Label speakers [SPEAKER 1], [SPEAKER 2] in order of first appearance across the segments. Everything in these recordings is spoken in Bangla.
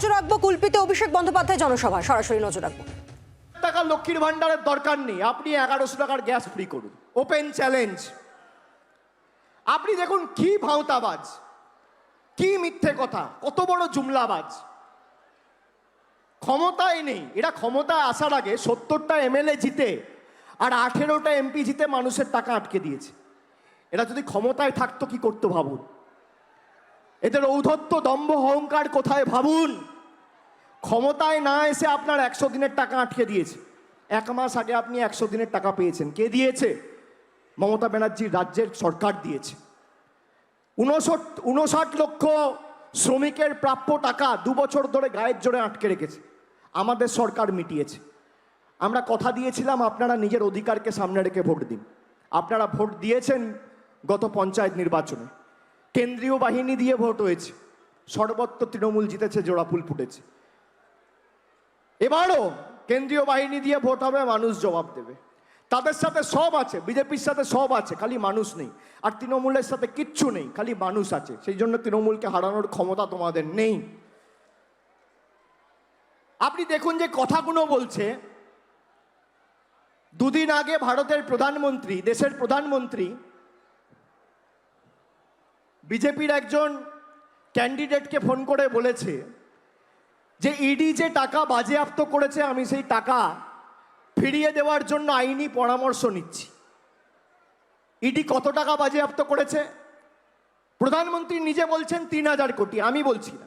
[SPEAKER 1] নজর রাখব কুলপিতে অভিষেক বন্দ্যোপাধ্যায় জনসভা সরাসরি নজর রাখব।
[SPEAKER 2] টাকা লক্ষ্মীর ভান্ডারের দরকার নেই। আপনি এগারোশো টাকার গ্যাস ফ্রি করুন। ওপেন চ্যালেঞ্জ আপনি দেখুন কি ভাওতাবাজ, কি মিথ্যে কথা, কত বড় জুমলাবাজ। ক্ষমতায় নেই। এরা ক্ষমতায় আসার আগে সত্তরটা এমএলএ জিতে আর আঠেরোটা এমপি জিতে মানুষের টাকা আটকে দিয়েছে। এরা যদি ক্ষমতায় থাকতো কি করতো ভাবুন? এদের ঔদ্ধত্য, দম্ভ, অহংকার কোথায় ভাবুন? ক্ষমতায় না এসে আপনার একশো দিনের টাকা আটকে দিয়েছে। এক মাস আগে আপনি একশো দিনের টাকা পেয়েছেন। কে দিয়েছে? মমতা ব্যানার্জির রাজ্যের সরকার দিয়েছে। উনষট, উনষাট লক্ষ শ্রমিকের প্রাপ্য টাকা দু বছর ধরে গায়ের জোরে আটকে রেখেছে। আমাদের সরকার মিটিয়েছে। আমরা কথা দিয়েছিলাম, আপনারা নিজের অধিকারকে সামনে রেখে ভোট দিন। আপনারা ভোট দিয়েছেন গত পঞ্চায়েত নির্বাচনে। কেন্দ্রীয় বাহিনী দিয়ে ভোট হয়েছে। সর্বত্র তৃণমূল জিতেছে জোড়াফুল ফুটেছে। এবারও কেন্দ্রীয় বাহিনী দিয়ে ভোট হবে, মানুষ জবাব দেবে। তাদের সাথে সব আছে, বিজেপির সাথে সব আছে, খালি মানুষ নেই। আর তৃণমূলের সাথে কিচ্ছু নেই, খালি মানুষ আছে। সেই জন্য তৃণমূলকে হারানোর ক্ষমতা তোমাদের নেই। আপনি দেখুন যে কথাগুলো বলছে, দুদিন আগে ভারতের প্রধানমন্ত্রী, দেশের প্রধানমন্ত্রী বিজেপির একজন ক্যান্ডিডেটকে ফোন করে বলেছে যে ইডি যে টাকা বাজেয়াপ্ত করেছে, আমি সেই টাকা ফিরিয়ে দেওয়ার জন্য আইনি পরামর্শ নিচ্ছি। ইডি কত টাকা বাজেয়াপ্ত করেছে? প্রধানমন্ত্রী নিজে বলছেন তিন হাজার কোটি, আমি বলছি না।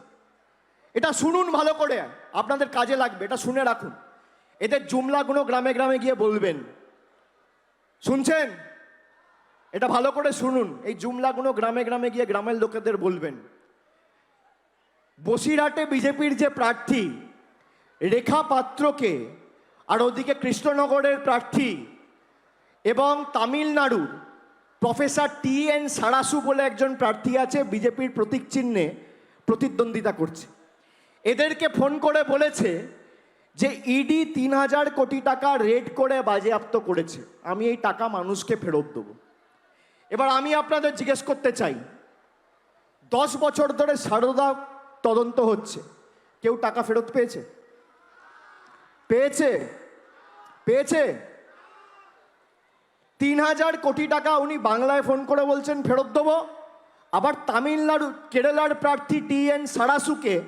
[SPEAKER 2] এটা শুনুন ভালো করে, আপনাদের কাজে লাগবে, এটা শুনে রাখুন। এদের জুমলাগুলো গ্রামে গ্রামে গিয়ে বলবেন। শুনছেন? এটা ভালো করে শুনুন। এই জুমলাগুলো গ্রামে গ্রামে গিয়ে গ্রামের লোকেদের বলবেন। বসিরহাটে বিজেপির যে প্রার্থী, রেখা পাত্রকে, আর ওদিকে কৃষ্ণনগরের প্রার্থী এবং তামিলনাড়ুর প্রফেসর টি এন সারাসু বলে একজন প্রার্থী আছে, বিজেপির প্রতীক চিহ্নে প্রতিদ্বন্দ্বিতা করছে। এদেরকে ফোন করে বলেছে যে ইডি তিন হাজার কোটি টাকা রেড করে বাজেয়াপ্ত করেছে। আমি এই টাকা মানুষকে ফেরত দেবো। এবার আমি আপনাদের জিজ্ঞেস করতে চাই। দশ বছর ধরে সারদা তদন্ত হচ্ছে। কেউ টাকা ফেরত পেয়েছে? পেয়েছে? পেয়েছে? তিন হাজার কোটি টাকা উনি বাংলায় ফোন করে বলছেন, ফেরত দেবো। আবার তামিলনাড়ু, কেরালার প্রার্থী টি এন সারাসুকে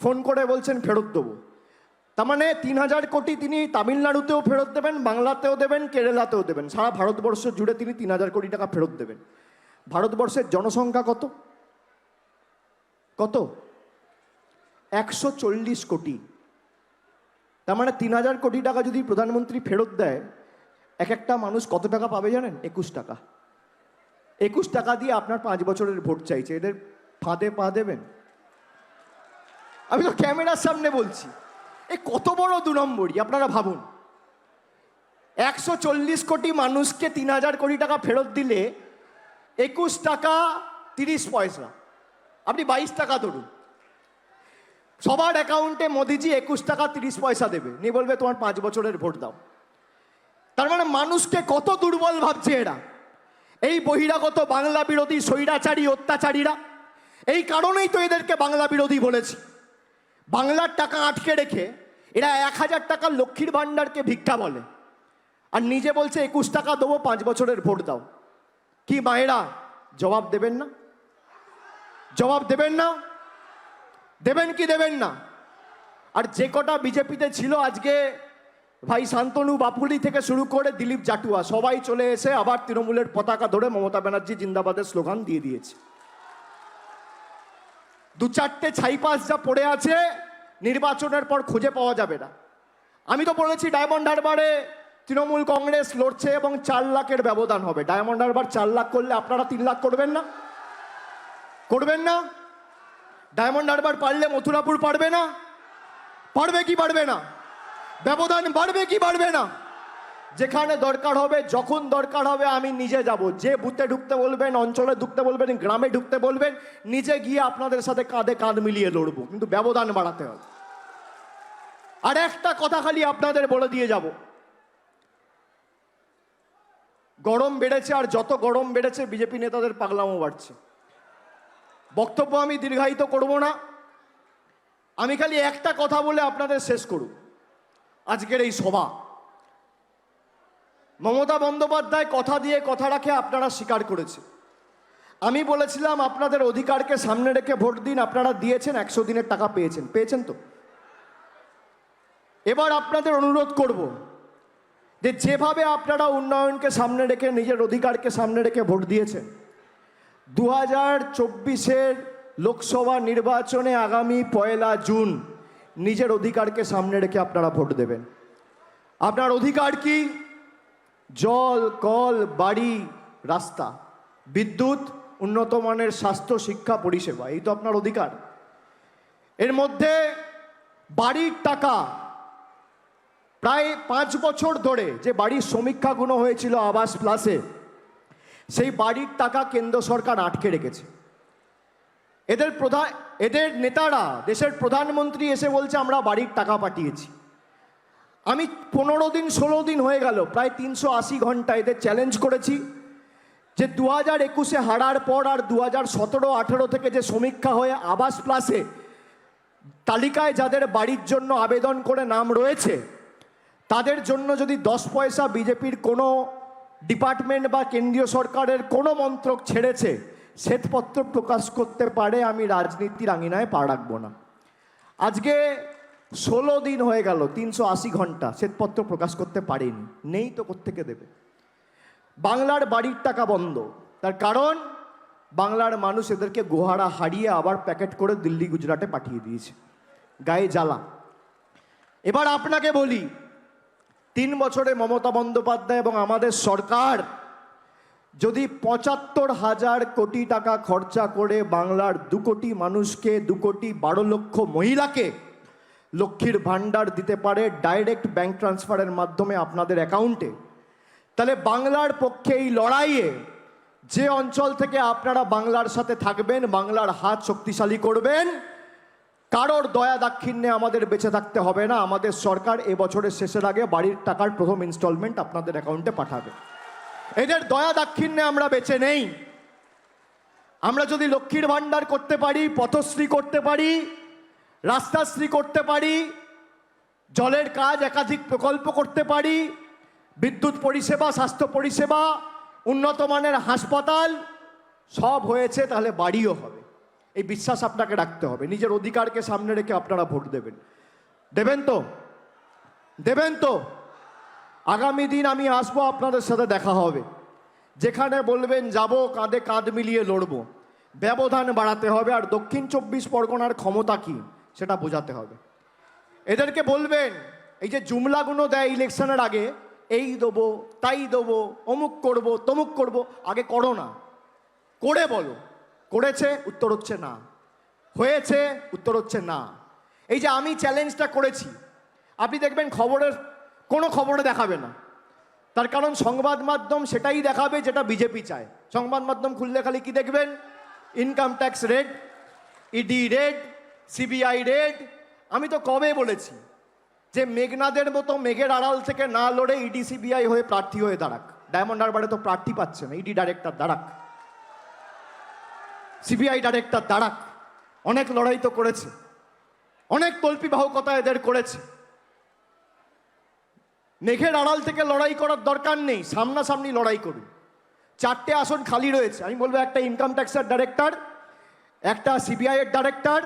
[SPEAKER 2] ফোন করে বলছেন, ফেরত দেবো। তার মানে তিন হাজার কোটি তিনি তামিলনাড়ুতেও ফেরত দেবেন, বাংলাতেও দেবেন, কেরালাতেও দেবেন। সারা ভারতবর্ষ জুড়ে তিনি তিন হাজার কোটি টাকা ফেরত দেবেন। ভারতবর্ষের জনসংখ্যা কত? কত? একশো চল্লিশ কোটি। তার মানে তিন হাজার কোটি টাকা যদি প্রধানমন্ত্রী ফেরত দেয় এক একটা মানুষ কত টাকা পাবে জানেন? একুশ টাকা। একুশ টাকা দিয়ে আপনার পাঁচ বছরের ভোট চাইছে। এদের ফাঁদে পা দেবেন? আমি তো ক্যামেরার সামনে বলছি। এ কত বড় দু নম্বরই, আপনারা ভাবুন। একশো চল্লিশ কোটি মানুষকে তিন হাজার কোটি টাকা ফেরত দিলে একুশ টাকা তিরিশ পয়সা। আপনি বাইশ টাকা ধরুন। সবার অ্যাকাউন্টে মোদিজি একুশ টাকা তিরিশ পয়সা দেবে। নিয়ে বলবে, তোমার পাঁচ বছরের ভোট দাও। তার মানে মানুষকে কত দুর্বল ভাবছে এরা। এই বহিরাগত বাংলা বিরোধী স্বৈরাচারী অত্যাচারীরা। এই কারণেই তো এদেরকে বাংলা বিরোধী বলেছি। বাংলার টাকা আটকে রেখে এরা এক হাজার টাকা লক্ষ্মীর ভাণ্ডারকে ভিক্ষা বলে। আর নিজে বলছে, একুশ টাকা দেবো, পাঁচ বছরের ভোট দাও। কি মায়েরা, জবাব দেবেন না? জবাব দেবেন না? দেবেন কি দেবেন না? আর যে কটা বিজেপিতে ছিল আজকে, ভাই শান্তনু বাপুলি থেকে শুরু করে দিলীপ জাটুয়া, সবাই চলে এসে আবার তৃণমূলের পতাকা ধরে মমতা ব্যানার্জি জিন্দাবাদের স্লোগান দিয়ে দিয়েছে। দু চারটে ছাইপাস যা পড়ে আছে নির্বাচনের পর খুঁজে পাওয়া যাবে না। আমি তো বলেছি, ডায়মন্ড হারবারে তৃণমূল কংগ্রেস লড়ছে এবং চার লাখের ব্যবধান হবে। ডায়মন্ড হারবার চার লাখ করলে আপনারা তিন লাখ করবেন না? করবেন না? ডায়মন্ড হারবার পারলে মথুরাপুর পারবে না? পারবে কি পারবে না? ব্যবধান বাড়বে কি বাড়বে না? যেখানে দরকার হবে, যখন দরকার হবে আমি নিজে যাব। যে বুথে ঢুকতে বলবেন, অঞ্চলে ঢুকতে বলবেন, গ্রামে ঢুকতে বলবেন, নিজে গিয়ে আপনাদের সাথে কাঁধে কাঁধ মিলিয়ে লড়বো। কিন্তু ব্যবধান বাড়াতে হবে। আর একটা কথা খালি আপনাদের বলে দিয়ে যাব। গরম বেড়েছে আর যত গরম বেড়েছে, বিজেপি নেতাদের পাগলামো বাড়ছে। বক্তব্য আমি দীর্ঘায়িত করব না। আমি খালি একটা কথা বলে আপনাদের শেষ করুন। আজকের এই সভা। মমতা বন্দ্যোপাধ্যায় কথা দিয়ে কথা রাখে আপনারা স্বীকার করেছে আমি বলেছিলাম আপনাদের অধিকারকে সামনে রেখে ভোট দিন, আপনারা দিয়েছেন, একশো দিনের টাকা পেয়েছেন। পেয়েছেন তো? এবার আপনাদের অনুরোধ করব যে যেভাবে আপনারা উন্নয়নকে সামনে রেখে, নিজের অধিকারকে সামনে রেখে ভোট দিয়েছেন দু হাজার চব্বিশের লোকসভা নির্বাচনে আগামী পয়লা জুন নিজের অধিকারকে সামনে রেখে আপনারা ভোট দেবেন। আপনার অধিকার কি? জল, কল, বাড়ি, রাস্তা। বিদ্যুৎ, উন্নত মানের স্বাস্থ্য, শিক্ষা, পরিষেবা, এই তো আপনার অধিকার। এর মধ্যে বাড়ির টাকা, প্রায় পাঁচ বছর ধরে যে বাড়ির সমীক্ষাগুলো হয়েছিল আবাস প্লাসে, সেই বাড়ির টাকা কেন্দ্র সরকার আটকে রেখেছে। এদের প্রধান, এদের নেতারা, দেশের প্রধানমন্ত্রী এসে বলছে, আমরা বাড়ির টাকা পাঠিয়েছি। আমি পনেরো দিন, ষোলো দিন হয়ে গেল, প্রায় তিনশো আশি ঘণ্টা এদের চ্যালেঞ্জ করেছি যে দু হাজার একুশে হারার পর আর দু হাজার সতেরো, আঠেরো থেকে যে সমীক্ষা হয়ে আবাস প্লাসে তালিকায় যাদের বাড়ির জন্য আবেদন করে নাম রয়েছে, তাদের জন্য যদি দশ পয়সা বিজেপির কোনো ডিপার্টমেন্ট বা কেন্দ্রীয় সরকারের কোনো মন্ত্রক ছেড়েছে, শ্বেতপত্র প্রকাশ করতে পারে, আমি রাজনীতির আঙিনায় পা রাখব না। আজকে ষোলো দিন হয়ে গেল, তিনশো আশি ঘণ্টা শ্বেতপত্র প্রকাশ করতে পারেনি, নেই তো কোত্থেকে দেবে? বাংলার বাড়ির টাকা বন্ধ, তার কারণ বাংলার মানুষ এদেরকে গোহারা হারিয়ে আবার প্যাকেট করে দিল্লি, গুজরাটে পাঠিয়ে দিয়েছে, গায়ে জ্বালা। এবার আপনাকে বলি, তিন বছরে মমতা বন্দ্যোপাধ্যায় এবং আমাদের সরকার যদি পঁচাত্তর হাজার কোটি টাকা খরচা করে বাংলার দু কোটি মানুষকে, দু কোটি বারো লক্ষ মহিলাকে লক্ষ্মীর ভাণ্ডার দিতে পারে ডাইরেক্ট ব্যাংক ট্রান্সফারের মাধ্যমে আপনাদের অ্যাকাউন্টে তাহলে বাংলার পক্ষে এই লড়াইয়ে যে অঞ্চল থেকে আপনারা বাংলার সাথে থাকবেন, বাংলার হাত শক্তিশালী করবেন, কারোর দয়া দাক্ষিণ্যে আমাদের বেঁচে থাকতে হবে না। আমাদের সরকার এবছরের শেষের আগে বাড়ির টাকার প্রথম ইনস্টলমেন্ট আপনাদের অ্যাকাউন্টে পাঠাবে। এদের দয়া দাক্ষিণ্যে আমরা বেঁচে নেই। আমরা যদি লক্ষ্মীর ভাণ্ডার করতে পারি, পথশ্রী করতে পারি রাস্তাশ্রী করতে পারি, জলের কাজ একাধিক প্রকল্প করতে পারি, বিদ্যুৎ পরিষেবা, স্বাস্থ্য পরিষেবা, উন্নত মানের হাসপাতাল, সব হয়েছে তাহলে বাড়িও হবে। এই বিশ্বাস আপনাকে রাখতে হবে, নিজের অধিকারকে সামনে রেখে আপনারা ভোট দেবেন। দেবেন তো? দেবেন তো? আগামী দিন আমি আসব, আপনাদের সাথে দেখা হবে। যেখানে বলবেন, যাব, কাঁধে কাঁধ মিলিয়ে লড়বো। ব্যবধান বাড়াতে হবে, আর দক্ষিণ চব্বিশ পরগনার ক্ষমতা কি? সেটা বোঝাতে হবে। এদেরকে বলবেন, এই যে জুমলাগুলো দেয় ইলেকশনের আগে, এই দেবো, তাই দেবো, অমুক করব, তমুক করব, আগে করো না। করে বলো, করেছে, উত্তর হচ্ছে না। হয়েছে, উত্তর হচ্ছে না। এই যে আমি চ্যালেঞ্জটা করেছি, আপনি দেখবেন খবরের, কোনো খবরে দেখাবে না। তার কারণ সংবাদ মাধ্যম সেটাই দেখাবে যেটা বিজেপি চায়। সংবাদ মাধ্যম খুললে খালি কি দেখবেন? Income tax raid ED raid CBI raid, আমি তো কবে বলেছি যে মেঘনাদের মতো মেঘের আড়াল থেকে না লড়ে ইডি সিবিআই হয়ে প্রার্থী হয়ে দাঁড়াক। ডায়মন্ড হারবারে তো প্রার্থী পাচ্ছে না, ইডি ডাইরেক্টর দাঁড়াক। সিবিআই ডাইরেক্টর দাঁড়াক। অনেক লড়াই তো করেছে। অনেক তল্পি বাহকতা এদের করেছে। মেঘের আড়াল থেকে লড়াই করার দরকার নেই, সামনাসামনি লড়াই করুন। চারটে আসন খালি রয়েছে, আমি বলব একটা ইনকাম ট্যাক্সের ডাইরেক্টর একটা সিবিআইয়ের ডাইরেক্টর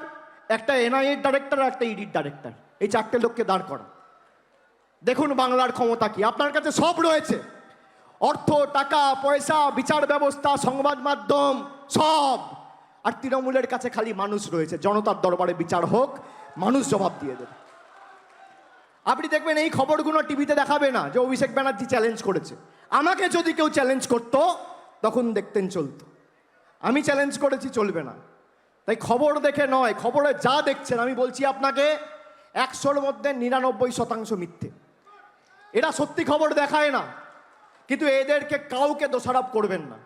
[SPEAKER 2] একটা এনআই এর ডাইরেক্টর আর একটা ইডির ডাইরেক্টর এই চারটে লোককে দাঁড় করা দেখুন বাংলার ক্ষমতা কি। আপনার কাছে সব রয়েছে। অর্থ, টাকা, পয়সা, বিচার ব্যবস্থা, সংবাদ মাধ্যম, সব। আর তৃণমূলের কাছে খালি মানুষ রয়েছে। জনতার দরবারে বিচার হোক, মানুষ জবাব দিয়ে দেবে। আপনি দেখবেন এই খবরগুলো টিভিতে দেখাবে না যে অভিষেক ব্যানার্জি চ্যালেঞ্জ করেছে। আমাকে যদি কেউ চ্যালেঞ্জ করতো, তখন দেখতেন চলতো। আমি চ্যালেঞ্জ করেছি, চলবে না। তাই খবর দেখে নয়, খবরে যা দেখছেন, আমি বলছি আপনাকে একশোর মধ্যে নিরানব্বই শতাংশ মিথ্যে। এরা সত্যি খবর দেখায় না, কিন্তু এদেরকে কাউকে দোষারোপ করবেন না।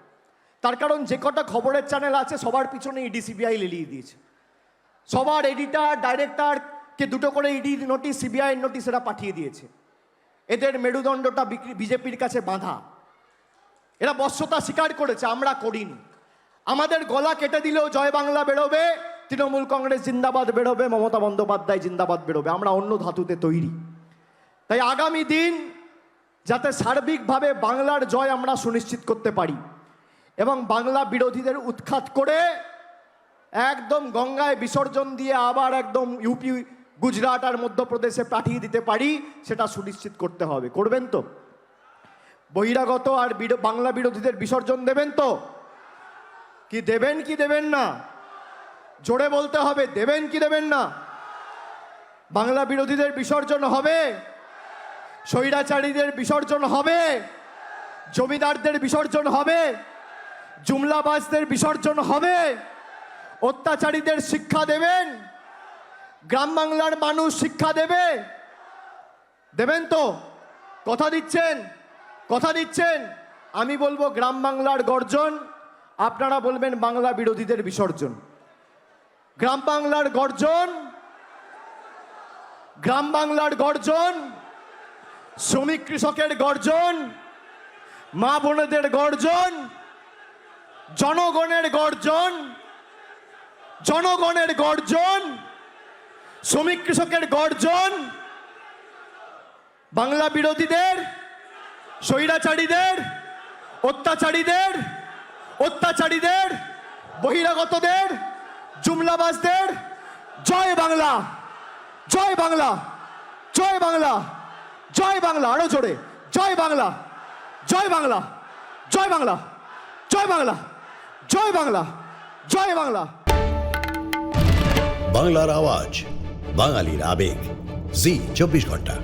[SPEAKER 2] তার কারণ যে কটা খবরের চ্যানেল আছে, সবার পিছনে ইডি সিবিআই লেলিয়ে দিয়েছে। সবার এডিটার ডাইরেক্টরকে দুটো করে ইডি নোটিশ সিবিআই নোটিশ এরা পাঠিয়ে দিয়েছে। এদের মেরুদণ্ডটা বিজেপির কাছে বাঁধা। এরা বশ্যতা স্বীকার করেছে, আমরা করিনি। আমাদের গলা কেটে দিলেও জয় বাংলা বেরোবে। তৃণমূল কংগ্রেস জিন্দাবাদ বেরোবে, মমতা বন্দ্যোপাধ্যায় জিন্দাবাদ বেরোবে। আমরা অন্য ধাতুতে তৈরি। তাই আগামী দিন যাতে সার্বিকভাবে বাংলার জয় আমরা সুনিশ্চিত করতে পারি এবং বাংলা বিরোধীদের উৎখাত করে একদম গঙ্গায় বিসর্জন দিয়ে আবার একদম ইউপি, গুজরাট আর মধ্যপ্রদেশে পাঠিয়ে দিতে পারি, সেটা সুনিশ্চিত করতে হবে। করবেন তো? বহিরাগত আর বাংলা বিরোধীদের বিসর্জন দেবেন তো? কি দেবেন কি দেবেন না? জোরে বলতে হবে, দেবেন কি দেবেন না? বাংলা বিরোধীদের বিসর্জন হবে, স্বৈরাচারীদের বিসর্জন হবে, জমিদারদের বিসর্জন হবে, জুমলাবাজদের বিসর্জন হবে, অত্যাচারীদের শিক্ষা দেবেন, গ্রাম বাংলার মানুষ শিক্ষা দেবে। দেবেন তো? কথা দিচ্ছেন? কথা দিচ্ছেন? আমি বলব গ্রাম বাংলার গর্জন। আপনারা বলবেন বাংলা বিরোধীদের বিসর্জন। গ্রাম বাংলার গর্জন, গ্রাম বাংলার গর্জন, শ্রমিক কৃষকের গর্জন, মা বোনেদের গর্জন, জনগণের গর্জন জনগণের গর্জন, শ্রমিক কৃষকের গর্জন, বাংলা বিরোধীদের, স্বৈরাচারীদের, অত্যাচারীদের অত্যাচারীদের, বহিরাগতদের, জুমলাবাজদের, জয় বাংলা জয় বাংলা জয় বাংলা জয় বাংলা, আরও জোরে, জয় বাংলা জয় বাংলা জয় বাংলা জয় বাংলা জয় বাংলা জয় বাংলা।
[SPEAKER 3] বাংলার আওয়াজ, বাঙালির আবেগ, জি, চব্বিশ ঘণ্টা।